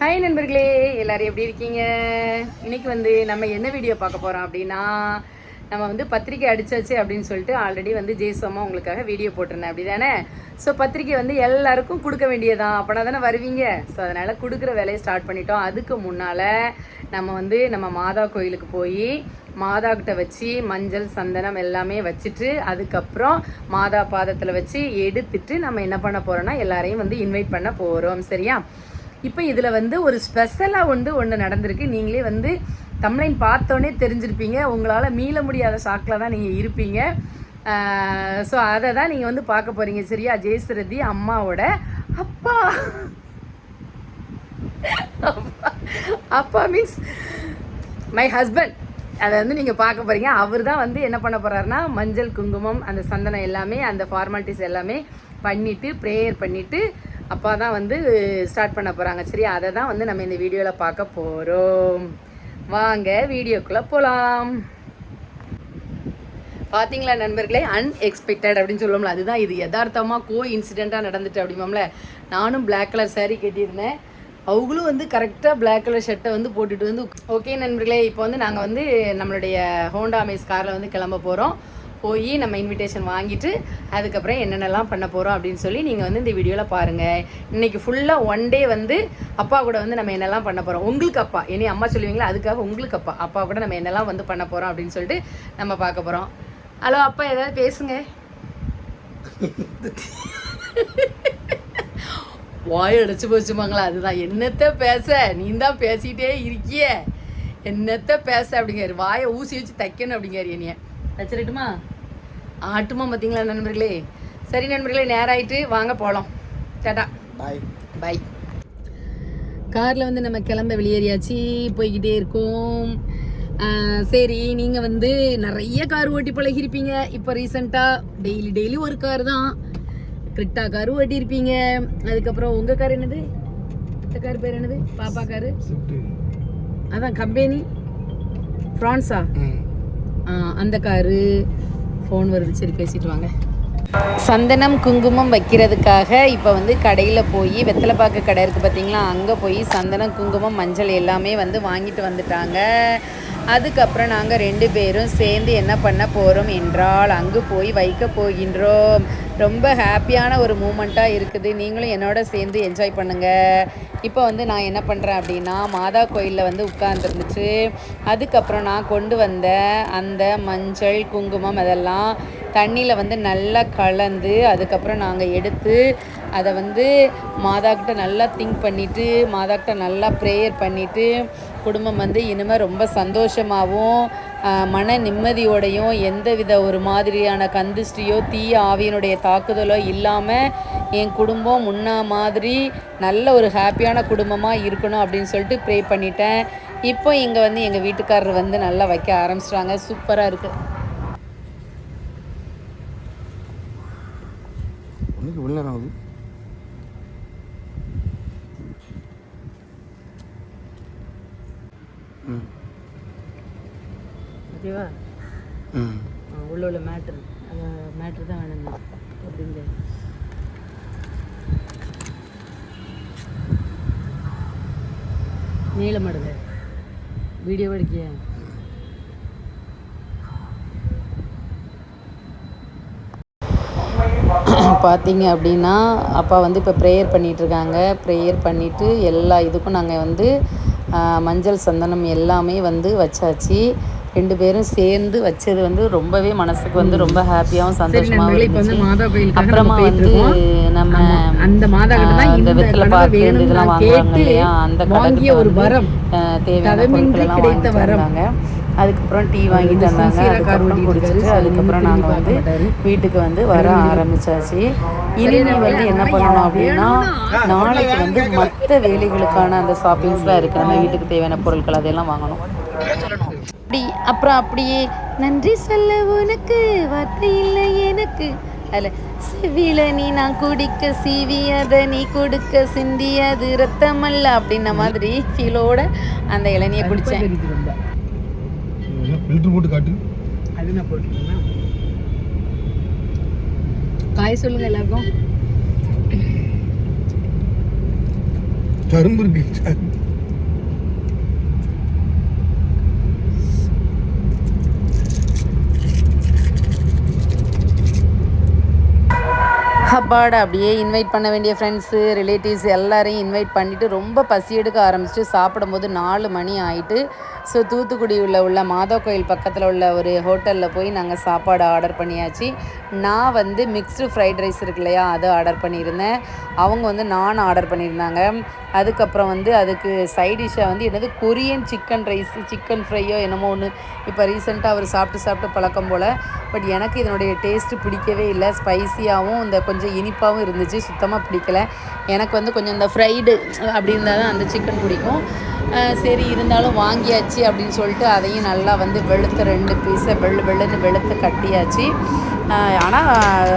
Hi நண்பர்களே. எல்லாரும் எப்படி இருக்கீங்க? இன்னைக்கு வந்து நம்ம என்ன வீடியோ பார்க்க போறோம் அப்படின்னா நம்ம வந்து பத்திரிக்கை அடிச்சாச்சு அப்படின்னு சொல்லிட்டு ஆல்ரெடி வந்து ஜெய்சோமா உங்களுக்காக வீடியோ போட்டிருந்தேன். அப்படி தானே ஸோ பத்திரிக்கை வந்து எல்லாருக்கும் கொடுக்க வேண்டியதான் அப்போனா தானே வருவீங்க? ஸோ அதனால் கொடுக்குற வேலையை ஸ்டார்ட் பண்ணிட்டோம். அதுக்கு முன்னால் நம்ம வந்து நம்ம மாதா கோயிலுக்கு போய் மாதா கிட்ட வச்சு மஞ்சள் சந்தனம் எல்லாமே வச்சுட்டு அதுக்கப்புறம் மாதா பாதத்தில் வச்சு எடுத்துட்டு நம்ம என்ன பண்ண போறோம்னா எல்லாரையும் வந்து இன்வைட் பண்ண போகிறோம் சரியா? இப்போ இதில் வந்து ஒரு ஸ்பெஷலாக வந்து ஒன்று நடந்திருக்கு. நீங்களே வந்து தமிழைன் பார்த்தோன்னே தெரிஞ்சிருப்பீங்க. உங்களால் மீள முடியாத ஷாக்கில் தான் நீங்கள் இருப்பீங்க. ஸோ அதை தான் நீங்கள் வந்து பார்க்க போகிறீங்க சரியா? ஜெயசிரதி அம்மாவோட அப்பா. அப்பா மீன்ஸ் மை ஹஸ்பண்ட் அதை வந்து நீங்கள் பார்க்க போகிறீங்க அவர் தான் வந்து என்ன பண்ண போகிறாருன்னா மஞ்சள் குங்குமம் அந்த சந்தனம் எல்லாமே அந்த ஃபார்மாலிட்டிஸ் எல்லாமே பண்ணிவிட்டு ப்ரேயர் பண்ணிவிட்டு அப்பா தான் வந்து ஸ்டார்ட் பண்ண போகிறாங்க சரி அதை தான் வந்து நம்ம இந்த வீடியோவில் பார்க்க போகிறோம் வாங்க வீடியோக்குள்ளே போகலாம் பார்த்தீங்களா நண்பர்களே? அன்எக்ஸ்பெக்டட் அப்படின்னு சொல்லுவோம்ல அதுதான் இது. யதார்த்தமாக கோ இன்சிடெண்ட்டாக நடந்துட்டு அப்படிமாம்ல நானும் பிளாக் கலர் saree கட்டியிருந்தேன். அவங்களும் வந்து கரெக்டாக பிளாக் கலர் ஷர்ட்டை வந்து போட்டுட்டு வந்து ஓகே நண்பர்களே இப்போ வந்து நாங்கள் வந்து நம்மளுடைய ஹோண்டா மேஸ் காரில் வந்து கிளம்ப போகிறோம் போய் நம்ம இன்விடேஷன் வாங்கிட்டு அதுக்கப்புறம் என்னென்னலாம் பண்ண போகிறோம் அப்படின்னு சொல்லி நீங்கள் வந்து இந்த வீடியோவில் பாருங்கள் இன்னைக்கு ஃபுல்லாக ஒன் டே வந்து அப்பா கூட வந்து நம்ம என்னெல்லாம் பண்ண போகிறோம் உங்களுக்கு அப்பா. இனி அம்மா சொல்லுவீங்களா? அதுக்காக உங்களுக்கு அப்பா. அப்பா கூட நம்ம என்னெல்லாம் வந்து பண்ண போகிறோம் அப்படின்னு சொல்லிட்டு நம்ம பார்க்க போகிறோம் ஹலோ அப்பா ஏதாவது பேசுங்க. வாய் அடைச்சி போச்சுமாங்களா அதுதான். என்னத்த பேச? நீ தான் பேசிக்கிட்டே இருக்கியே. என்னத்த பேச அப்படிங்காரு வாயை ஊசி வச்சு தைக்கணும் அப்படிங்காரு என்னைய. வச்சிடட்டுமா ஆட்டுமா பார்த்தீங்களா நண்பர்களே? சரி நண்பர்களே நேரம் ஆயிட்டு வாங்க போகலாம் டாடா. பாய் பை காரில் வந்து நம்ம கிளம்ப வெளியேறியாச்சு போய்கிட்டே இருக்கோம். சரி நீங்கள் வந்து நிறைய கார் ஓட்டி பழகிருப்பீங்க. இப்போ ரீசெண்டாக டெய்லி டெய்லி ஒரு கார் தான். கிரிட்டா கார் ஓட்டியிருப்பீங்க அதுக்கப்புறம் உங்கள் கார் என்னது? இந்த கார் பேர் என்னது? பாப்பா காரு? அதான் கம்பெனி ஃப்ரான்ஸா? அந்த காரு ஃபோன் வருது. சரி பேசிட்டு வாங்க. சந்தனம் குங்குமம் வைக்கிறதுக்காக இப்போ வந்து கடையில் போய் வெத்தலைப்பாக்கு கடை இருக்குது பார்த்தீங்களா அங்கே போய் சந்தனம் குங்குமம் மஞ்சள் எல்லாமே வந்து வாங்கிட்டு வந்துட்டாங்க. அதுக்கப்புறம் நாங்கள் ரெண்டு பேரும் சேர்ந்து என்ன பண்ண போகிறோம் என்றால் அங்கு போய் வைக்க போகின்றோம். ரொம்ப ஹாப்பியான ஒரு மூமெண்ட்டாக இருக்குது. நீங்களும் என்னோட சேர்ந்து என்ஜாய் பண்ணுங்கள் இப்போ வந்து நான் என்ன பண்ணுறேன் அப்படின்னா மாதா கோயிலில் வந்து உட்காந்துருந்துச்சு அதுக்கப்புறம் நான் கொண்டு வந்த அந்த மஞ்சள் குங்குமம் அதெல்லாம் தண்ணியில் வந்து நல்லா கலந்து அதுக்கப்புறம் நாங்கள் எடுத்து அதை வந்து மாதாக்கிட்ட நல்லா திங்க் பண்ணிவிட்டு மாதாக்கிட்ட நல்லா ப்ரேயர் பண்ணிவிட்டு குடும்பம் வந்து இனிமேல் ரொம்ப சந்தோஷமாகவும் மன நிம்மதியோடையும் எந்தவித ஒரு மாதிரியான கந்திஷ்டியோ தீய ஆவியினுடைய தாக்குதலோ இல்லாமல் என் குடும்பம் முன்ன மாதிரி நல்ல ஒரு ஹாப்பியான குடும்பமாக இருக்கணும் அப்படின்னு சொல்லிட்டு ப்ரே பண்ணிட்டேன். இப்போ இங்கே வந்து எங்கள் வீட்டுக்காரர் வந்து நல்லா வைக்க ஆரம்பிச்சிட்டாங்க. சூப்பராக இருக்குது ஆகுது? ஓகேவா? ம். உள்ள உள்ள மேட்ரு அந்த மேட்ரு தான் வேணும் அப்படிங்க நீளமடுங்க வீடியோ எடுக்கிய? பார்த்தீங்க அப்படின்னா அப்பா வந்து இப்போ ப்ரேயர் பண்ணிகிட்ருக்காங்க ப்ரேயர் பண்ணிவிட்டு எல்லா இதுக்கும் நாங்கள் வந்து மஞ்சள் சந்தனம் எல்லாமே வந்து வச்சாச்சு. ரெண்டு பேரும் சேர்ந்து வச்சது வந்து ரொம்பவே மனசுக்கு வந்து ரொம்ப ஹாப்பியாகவும் சந்தோஷமாகவும் இருந்துச்சு. அப்புறமா வந்து நம்ம அந்த மாதா இந்த வெத்தலை பாக்கு இதெல்லாம் வாங்குவாங்க இல்லையா? அந்த கடைக்கு ஒரு வரம். தேவையான பொருட்கள் எல்லாம் கிடைத்த வாங்கி வரம். தந்தாங்க அதுக்கப்புறம் டீ வாங்கி தந்தாங்க. அதுக்கப்புறம் குடிச்சிட்டு. அதுக்கப்புறம் நாங்கள் வந்து. வீட்டுக்கு வந்து வர ஆரம்பிச்சாச்சு. இனிமே வந்து என்ன பண்ணணும் அப்படின்னா நாளைக்கு வந்து மற்ற வேலைகளுக்கான அந்த ஷாப்பிங்ஸ்லாம் இருக்குது நம்ம வீட்டுக்கு தேவையான பொருட்கள் அதெல்லாம் வாங்கணும். அப்படி அப்புறம் அப்படியே நன்றி சொல்ல உனக்கு வார்த்தை இல்லை எனக்கு. அதில் செவில நீ நான் குடிக்க சீவி அதை நீ கொடுக்க சிந்தி அது ரத்தமல்ல. அப்படின்ன மாதிரி ஃபீலோட அந்த இளநியை குடித்தேன் ஃபில்ட்ரு போட்டு காட்டு. அது நான் போட்டுருக்கேன் காய் சொல்லுங்க எல்லாருக்கும். கரும்பு இருக்கு. அப்பாடா அப்படியே இன்வைட் பண்ண வேண்டிய ஃப்ரெண்ட்ஸு ரிலேட்டிவ்ஸ் எல்லாரையும் இன்வைட் பண்ணிவிட்டு ரொம்ப பசி எடுக்க ஆரம்பிச்சிட்டு சாப்பிடும்போது நாலு மணி ஆயிட்டு ஸோ தூத்துக்குடியில் உள்ள மாதா கோயில் பக்கத்தில் உள்ள ஒரு ஹோட்டலில் போய் நாங்கள் சாப்பாடு ஆர்டர் பண்ணியாச்சு. நான் வந்து மிக்ஸ்டு ஃப்ரைட் ரைஸ் இருக்கு இல்லையா அதை ஆர்டர் பண்ணியிருந்தேன். அவங்க வந்து நான் ஆர்டர் பண்ணியிருந்தாங்க. அதுக்கப்புறம் வந்து அதுக்கு சைட் டிஷ்ஷாக வந்து என்னது கொரியன் சிக்கன் ரைஸ் சிக்கன் ஃப்ரையோ என்னமோ ஒன்று இப்போ ரீசெண்டாக அவர் சாப்பிட்டு சாப்பிட்டு பழக்கம் போல். பட் எனக்கு இதனுடைய டேஸ்ட்டு பிடிக்கவே இல்லை. ஸ்பைசியாகவும் இந்த கொஞ்சம் இனிப்பாகவும் இருந்துச்சு. சுத்தமாக பிடிக்கல. எனக்கு வந்து கொஞ்சம் இந்த ஃப்ரைடு அப்படி இருந்தால் தான் அந்த சிக்கன் பிடிக்கும். சரி இருந்தாலும் வாங்கியாச்சு அப்படின்னு சொல்லிட்டு அதையும் நல்லா வந்து வெளுத்து ரெண்டு பீஸை வெள்ளு வெள்ளுன்னு வெளுத்து கட்டியாச்சு. ஆனால்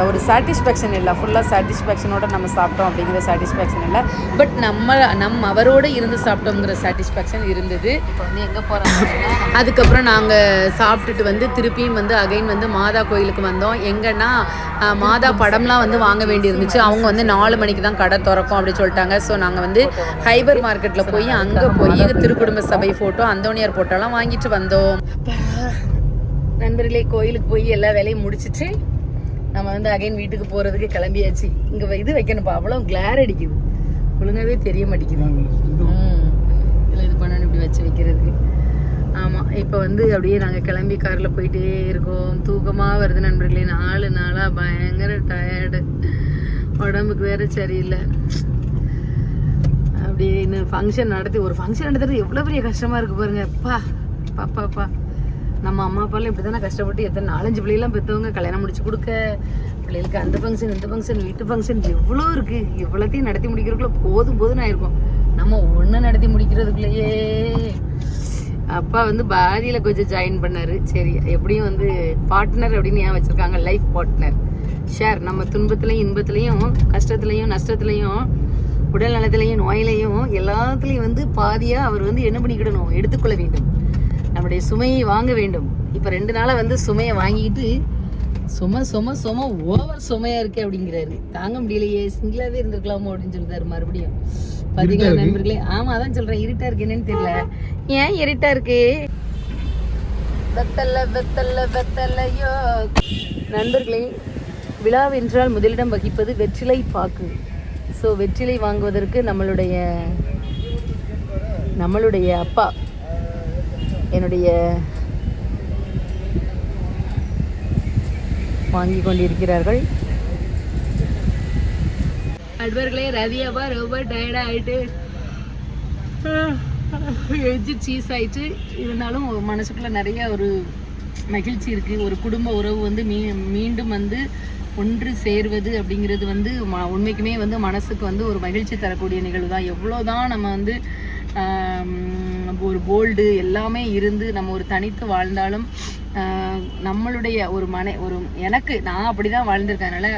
ஒரு சாட்டிஸ்ஃபேக்ஷன் இல்லை. ஃபுல்லாக சாட்டிஸ்ஃபேக்ஷனோட நம்ம சாப்பிட்டோம் அப்படிங்கிற சாட்டிஸ்ஃபேக்ஷன் இல்லை. பட் நம்ம நம்ம அவரோட இருந்து சாப்பிட்டோங்கிற சாட்டிஸ்ஃபேக்ஷன் இருந்தது. இப்போ வந்து எங்கே போகிறோம் அதுக்கப்புறம் நாங்கள் சாப்பிட்டுட்டு வந்து திருப்பியும் வந்து அகைன் வந்து மாதா கோயிலுக்கு வந்தோம். எங்கன்னா மாதா படம்லாம் வந்து வாங்க வேண்டி இருந்துச்சு அவங்க வந்து நாலு மணிக்கு தான் கடை திறக்கும் அப்படின்னு சொல்லிட்டாங்க. ஸோ நாங்கள் வந்து ஹைபர் மார்க்கெட்டில் போய் அங்கே போய் திருக்குடும்ப சபை ஃபோட்டோ அந்தோனியார் ஃபோட்டோலாம் வாங்கிட்டு வந்தோம். நண்பர்களே கோயிலுக்கு போய் எல்லா வேலையும் முடிச்சிட்டு நம்ம வந்து அகைன் வீட்டுக்கு போகிறதுக்கு கிளம்பியாச்சு. இங்கே இது வைக்கணும்ப்பா. அவ்வளோ கிளார் அடிக்குது. ஒழுங்காவே தெரிய மாட்டேங்குது. ம். இதில் இது பண்ணணும் இப்படி வச்சு வைக்கிறதுக்கு. ஆமாம் இப்போ வந்து அப்படியே நாங்கள் கிளம்பி காரில் போயிட்டே இருக்கோம். தூக்கமாக வருது நண்பர்களே. நாலு நாளாக பயங்கர டயர்டு உடம்புக்கு வேற சரியில்லை. அப்படியே இன்னும் ஃபங்க்ஷன் நடத்தி ஒரு ஃபங்க்ஷன் நடத்துறது எவ்வளோ பெரிய கஷ்டமாக இருக்குது பாருங்க. அப்பா பாப்பாப்பா நம்ம அம்மா அப்பாலாம் இப்படி தானே கஷ்டப்பட்டு எத்தனை நாலஞ்சு பிள்ளைலாம் பெற்றவங்க கல்யாணம் முடிச்சு கொடுக்க. பிள்ளைகளுக்கு அந்த ஃபங்க்ஷன் இந்த ஃபங்க்ஷன் வீட்டு ஃபங்க்ஷன் எவ்வளோ இருக்குது எவ்வளோத்தையும் நடத்தி முடிக்கிறதுக்குள்ள போதும் போதும்னு ஆயிருக்கும். நம்ம ஒன்று நடத்தி முடிக்கிறதுக்குள்ளேயே. அப்பா வந்து பாதியில் கொஞ்சம் ஜாயின் பண்ணார். சரி எப்படியும் வந்து பார்ட்னர் அப்படின்னு ஏன் வச்சுருக்காங்க? லைஃப் பார்ட்னர் ஷேர் நம்ம துன்பத்துலேயும் இன்பத்துலையும் கஷ்டத்துலையும் நஷ்டத்துலையும் உடல் நலத்திலையும் நோயிலையும் எல்லாத்துலேயும் வந்து பாதியாக அவர் வந்து என்ன பண்ணிக்கிடணும்? எடுத்துக்கொள்ள வேண்டும். நம்முடைய சுமையை வாங்க வேண்டும். இப்போ ரெண்டு நாளாக வந்து சுமையை வாங்கிட்டு சும சும சும ஓவர் சுமையா இருக்கு அப்படிங்கிறாரு. தாங்க முடியலையே சிங்கிளாவே இருந்திருக்கலாமோ அப்படின்னு சொல்றாரு மறுபடியும். பாத்தீங்களா நண்பர்களே? ஆமா அதான் சொல்றேன். இருட்டா இருக்கு என்னன்னு தெரியல. ஏன் இருட்டா இருக்கு? வெத்தல்ல வெத்தல்ல வெத்தல்லையோ நண்பர்களே விழாவென்றால் முதலிடம் வகிப்பது வெற்றிலை பாக்கு. ஸோ வெற்றிலை வாங்குவதற்கு நம்மளுடைய நம்மளுடைய அப்பா என்னுடைய வாங்கி கொண்டிருக்கிறார்கள். நண்பர்களே ரவி ரொம்ப டயர்டாக ஆகிட்டு எஜ்ஜு சீஸ் ஆயிட்டு இருந்தாலும் மனசுக்குள்ள நிறைய ஒரு மகிழ்ச்சி இருக்கு. ஒரு குடும்ப உறவு வந்து மீ மீண்டும் வந்து ஒன்று சேர்வது அப்படிங்கிறது வந்து ம- உண்மைக்குமே வந்து மனசுக்கு வந்து ஒரு மகிழ்ச்சி தரக்கூடிய நிகழ்வு தான் எவ்வளோதான் நம்ம வந்து ஒரு போல்டு எல்லாமே இருந்து நம்ம ஒரு தனித்து வாழ்ந்தாலும் நம்மளுடைய ஒரு மனை ஒரு எனக்கு நான் அப்படி தான் வாழ்ந்திருக்கேன்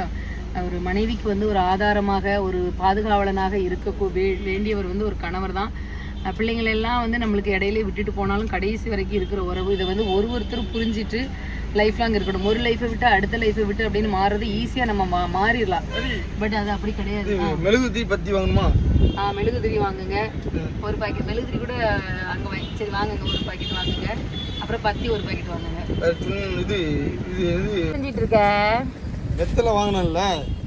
ஒரு மனைவிக்கு வந்து ஒரு ஆதாரமாக ஒரு பாதுகாவலனாக இருக்க வே- வேண்டியவர் வந்து ஒரு கணவர் தான் பிள்ளைங்களெல்லாம் வந்து நம்மளுக்கு இடையிலே விட்டுட்டு போனாலும் கடைசி வரைக்கும் இருக்கிற உறவு இதை வந்து ஒரு ஒருத்தரும் புரிஞ்சிட்டு லைஃப் லாங் இருக்கணும் ஒரு லைஃபை விட்டு அடுத்த லைஃபை விட்டு அப்படின்னு மாறுறது ஈஸியாக நம்ம மா மாறிடலாம். பட் அது அப்படி கிடையாது. ஆ. மெழுகுத்தி பத்தி வாங்கணுமா? ஆ மெழுகுதிரி வாங்குங்க. ஒரு பாக்கெட் மெழுகுதிரி கூட அங்கே வாங்கி சரி வாங்குங்க. ஒரு பாக்கெட் வாங்குங்க. அப்புறம் பத்தி ஒரு பாக்கெட் வாங்குங்க. இது இது இது செஞ்சிட்டு இருக்க. வெத்தலை வாங்கினேன்ல.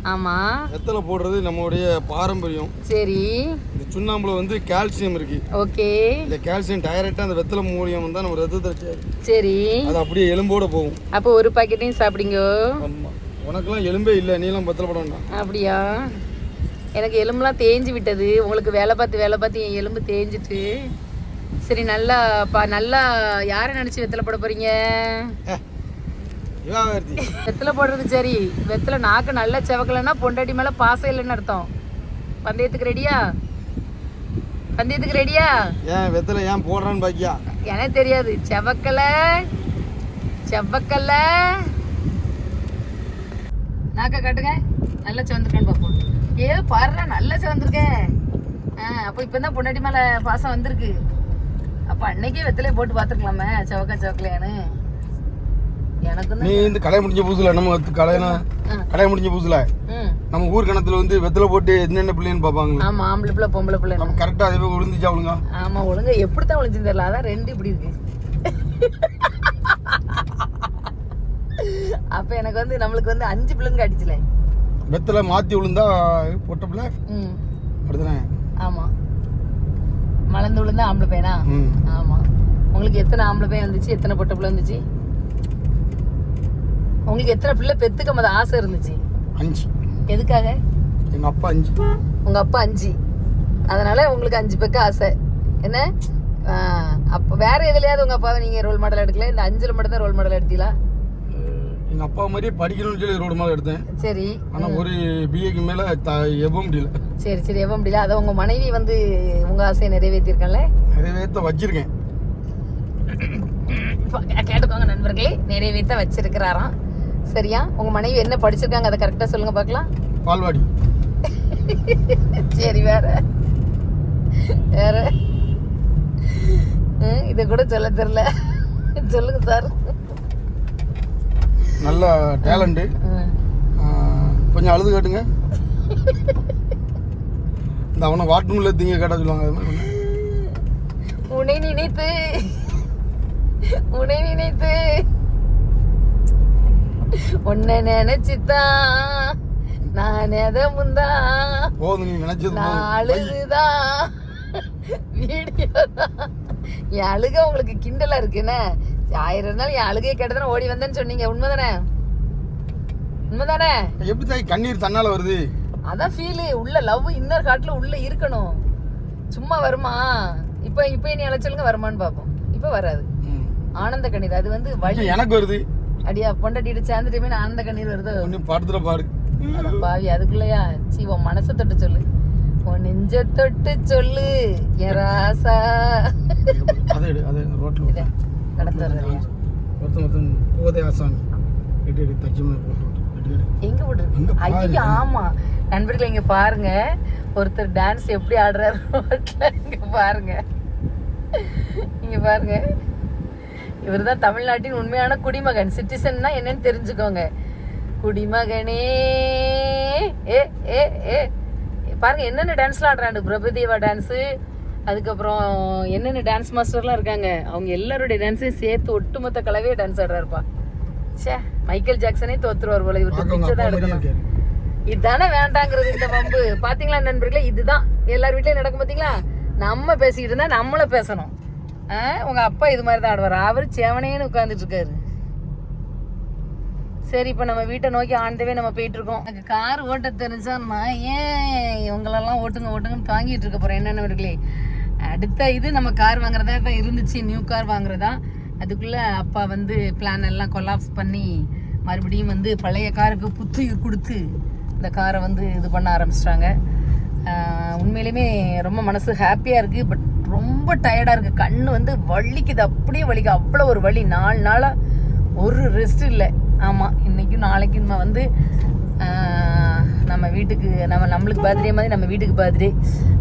ஆமா. வெத்தலை போடுறது நம்மளுடைய பாரம்பரியம். சரி. சுண்ணாம்புல வந்து கால்சியம் இருக்கு. ஓகே. இந்த கால்சியம் டைரக்டா அந்த வெத்தலை மூலியம் தான் நம்ம ரத்தத்தில் சேரும். சரி. அது அப்படியே எலும்போட போகும். அப்போ ஒரு பாக்கெட்டையும் சாப்பிடுங்க. ஆமா. உனக்கெல்லாம் எலும்பே இல்லை நீலாம் வெத்தலை போட வேண்டாம். அப்படியா? எனக்கு எலும்புலாம் தேஞ்சு விட்டது. உங்களுக்கு வேலை பார்த்து வேலை பார்த்து என் எலும்பு தேஞ்சிட்டு. சரி நல்லா பா நல்லா யாரை நினச்சி வெத்தலை போட போறீங்க? விவாகரத்தி வெத்தலை போடுறது சரி. வெத்தலை நாக்கு நல்லா செவக்கலைன்னா பொண்டாட்டி மேலே பாசம் இல்லைன்னு அர்த்தம். பந்தயத்துக்கு ரெடியா பந்தயத்துக்கு ரெடியா ஏன் வெத்தலை ஏன் போடுறான்னு பாக்கியா? எனக்கு தெரியாது. செவக்கலை. செவ்வக்கல்ல நாக்க காட்டுங்க. நல்லா செவந்திருக்கான்னு பார்ப்போம். ஏ பாருடா நல்லா செவந்திருக்கேன் ஆ அப்போ இப்போ தான் பொண்டாட்டி மேலே பாசம் வந்திருக்கு. அப்போ அன்னைக்கே வெத்தலையை போட்டு பார்த்துருக்கலாமே செவக்கா செவக்கலையான்னு. எனக்கு நீ இந்த கடை முடிஞ்ச புதுசுல நம்ம கடைனா. கடை முடிஞ்ச புதுசுல? நம்ம ஊர் கணத்துல வந்து வெத்தலை போட்டு என்னென்ன பிள்ளைன்னு பார்ப்பாங்களே. ஆமா ஆம்பளை பிள்ளை பொம்பளை பிள்ளை. நம்ம கரெக்டாக அதே போய் விழுந்துச்சா அவளுங்க ஆமா ஒழுங்கா. எப்படித்தான் ஒளிஞ்சுன்னு தெரியல. அதான் ரெண்டு இப்படி இருக்கு. அப்ப எனக்கு வந்து நம்மளுக்கு வந்து அஞ்சு பிள்ளைங்க அடிச்சுல. வெத்தலை மாற்றி விழுந்தா பொட்ட பிள்ளை ம். அடுத்தனே ஆமா. மலர்ந்து விழுந்தா ஆம்பளை பையனா? ஆமா. உங்களுக்கு எத்தனை ஆம்பளை பையன் வந்துச்சு? எத்தனை பொட்டை பிள்ளை வந்துச்சு? உங்களுக்கு எத்தனை பிள்ளை பெத்துக்க மொத ஆசை இருந்துச்சு? அஞ்சு. எதுக்காக? எங்கள் அப்பா அஞ்சு. உங்க அப்பா அஞ்சு. அதனால உங்களுக்கு அஞ்சு பேருக்கு ஆசை. என்ன? அப்ப வேற எதுலயாவது உங்க அப்பாவை நீங்க ரோல் மாடல் எடுக்கல? இந்த அஞ்சுல மட்டும் தான் ரோல் மாடல் எடுத்தீங்களா எங்கள் அப்பா மாதிரியே படிக்கணும்னு சொல்லி ரோடு மேலே எடுத்தேன். சரி. ஆனால் ஒரு பிஏக்கு மேலே எவ்வளோ முடியல. சரி சரி எவ்வளோ முடியல. அதை உங்க மனைவி வந்து உங்க ஆசையை நிறைவேற்றிருக்கல நிறைவேற்ற வச்சிருக்கேன். கேட்டுக்கோங்க நண்பர்களே. நிறைவேற்ற வச்சிருக்கிறாராம். சரியா? உங்க மனைவி என்ன படிச்சிருக்காங்க அதை கரெக்டா சொல்லுங்க பார்க்கலாம். பால்வாடி. சரி வேற. வேற. இதை கூட சொல்ல தெரியல. சொல்லுங்க சார் நல்ல டேலண்ட்டு ம். கொஞ்சம் அழுது காட்டுங்க. இந்த அவனை வாட்டணும்ல திங்க கேட்டா சொல்லுவாங்க அது மாதிரி. உன்னை நினைத்து உன்னை நினைத்து. உன்னை நினைச்சுதான் நான் எதை முந்தா போதும் நீ நினைச்சது. அழுதுதான் வீடியோ தான். என் அழுக உங்களுக்கு கிண்டலா இருக்கு என்ன? ஆயிரம் நாள் என் அழுகையை கேட்டதானே ஓடி வந்தேன்னு சொன்னீங்க உண்மைதானே? உண்மைதானே? எப்படி தாய் கண்ணீர் தன்னால வருது? அதான் ஃபீலு உள்ள லவ் இன்னர் காட்டுல உள்ள இருக்கணும். சும்மா வருமா? இப்போ இப்போ நீ அழைச்சலுங்க வருமான்னு பார்ப்போம். இப்போ வராது. ஆனந்த கண்ணீர் அது வந்து வழி எனக்கு வருது. அடியா பொண்டாட்டிட்டு சேர்ந்துட்டுமே ஆனந்த கண்ணீர் வருது. படுத்துற பாரு. பாவி அதுக்குள்ளயா? சீ உன் மனசை தொட்டு சொல்லு. உன் நெஞ்ச தொட்டு சொல்லு என் ராசா. அதை அதை வர்றது ஒருத்தன் போதே ஆசாமி. எடு எடு தச்சுமே போட்டு விட்டு எடு எடு எங்க இங்க விடுறது பாரு. ஐயோ ஆமா. நண்பர்களே இங்க பாருங்க. ஒருத்தர் டான்ஸ் எப்படி ஆடுறாரு ரோட்ல இங்க பாருங்க. இங்க பாருங்க. இவர்தான் தமிழ்நாட்டின் உண்மையான குடிமகன் சிட்டிசன்னா என்னன்னு தெரிஞ்சுக்கோங்க. குடிமகனே ஏ ஏ ஏ. பாருங்க என்னென்ன டான்ஸ்லாம் ஆடுறாங்க பிரபுதேவா டான்ஸு அதுக்கப்புறம் என்னென்ன டான்ஸ் மாஸ்டர்லாம் இருக்காங்க அவங்க எல்லாருடைய டான்ஸையும் சேர்த்து ஒட்டுமொத்த கலவையே டான்ஸ் ஆடுறாருப்பா. ச்சே மைக்கேல் ஜாக்சனே தோத்துருவார் போல இவருக்கு பிச்சை தான் எடுக்கணும் இதுதானே வேண்டாங்கிறது இந்த வம்பு. பாத்தீங்களா நண்பர்களே இதுதான். எல்லார் வீட்லயும் நடக்கும் பாத்தீங்களா? நம்ம பேசிக்கிட்டு இருந்தா நம்மள பேசணும். ஆ, உங்க அப்பா இது மாதிரி தான் ஆடுவார். அவர் சேவனேன்னு உட்காந்துட்டு இருக்காரு. சரி இப்போ நம்ம வீட்டை நோக்கி ஆண்டவே நம்ம போயிட்டு இருக்கோம். எனக்கு கார் ஓட்ட தெரிஞ்சா நான் ஏன் இவங்களெல்லாம் ஓட்டுங்க ஓட்டுங்கன்னு தாங்கிட்டு இருக்க போறேன். என்னென்னவர்களே அடுத்த இது நம்ம கார் வாங்குறதா தான் இருந்துச்சு. நியூ கார் வாங்குறதா. அதுக்குள்ள அப்பா வந்து பிளான் எல்லாம் கொலாப்ஸ் பண்ணி மறுபடியும் வந்து பழைய காருக்கு புத்துயிர் கொடுத்து இந்த காரை வந்து இது பண்ண ஆரம்பிச்சிட்டாங்க. உண்மையிலுமே ரொம்ப மனசு ஹாப்பியாக இருக்குது பட் ரொம்ப டயர்டாக இருக்குது கண் வந்து வலிக்குது. அப்படியே வலிக்கு. அவ்வளோ ஒரு வலி. நாலு நாளாக ஒரு ரெஸ்ட் இல்லை. ஆமாம் இன்றைக்கும் நாளைக்கு நம்ம வந்து நம்ம வீட்டுக்கு நம்ம நம்மளுக்கு பர்த்டே மாதிரி நம்ம வீட்டுக்கு பர்த்டே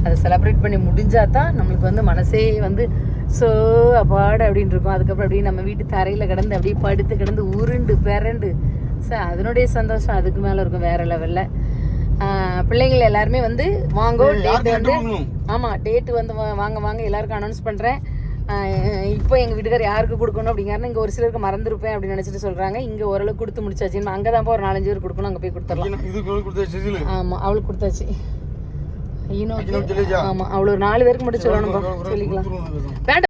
அதை செலப்ரேட் பண்ணி முடிஞ்சால் தான் நம்மளுக்கு வந்து மனசே வந்து ஸோ அப்பாடு அப்படின்னு இருக்கும். அதுக்கப்புறம் அப்படியே நம்ம வீட்டு தரையில் கிடந்து அப்படியே படுத்து கிடந்து உருண்டு பிறண்டு சார் அதனுடைய சந்தோஷம் அதுக்கு மேலே இருக்கும் வேறு லெவலில் பிள்ளைங்கள் எல்லாருமே வந்து வாங்கோ டேட் வந்து? ஆமாம் டேட்டு வந்து வாங்க வாங்க எல்லாருக்கும் அனௌன்ஸ் பண்ணுறேன் இப்போ எங்கள் வீட்டுக்கார் யாருக்கு கொடுக்கணும் அப்படிங்கிறாருன்னா இங்கே ஒரு சிலருக்கு மறந்துருப்பேன் அப்படின்னு நினச்சிட்டு சொல்கிறாங்க இங்கே ஓரளவுக்கு கொடுத்து முடிச்சாச்சு. அங்கே தான் ஒரு நாலஞ்சு பேர் கொடுக்கணும் அங்கே போய் கொடுத்துடலாம். ஆமாம் அவளுக்கு கொடுத்தாச்சு? ஆமாம் ஒரு நாலு பேருக்கு மட்டும் சொல்லணும்ப்பா சொல்லிக்கலாம். வேண்டாம்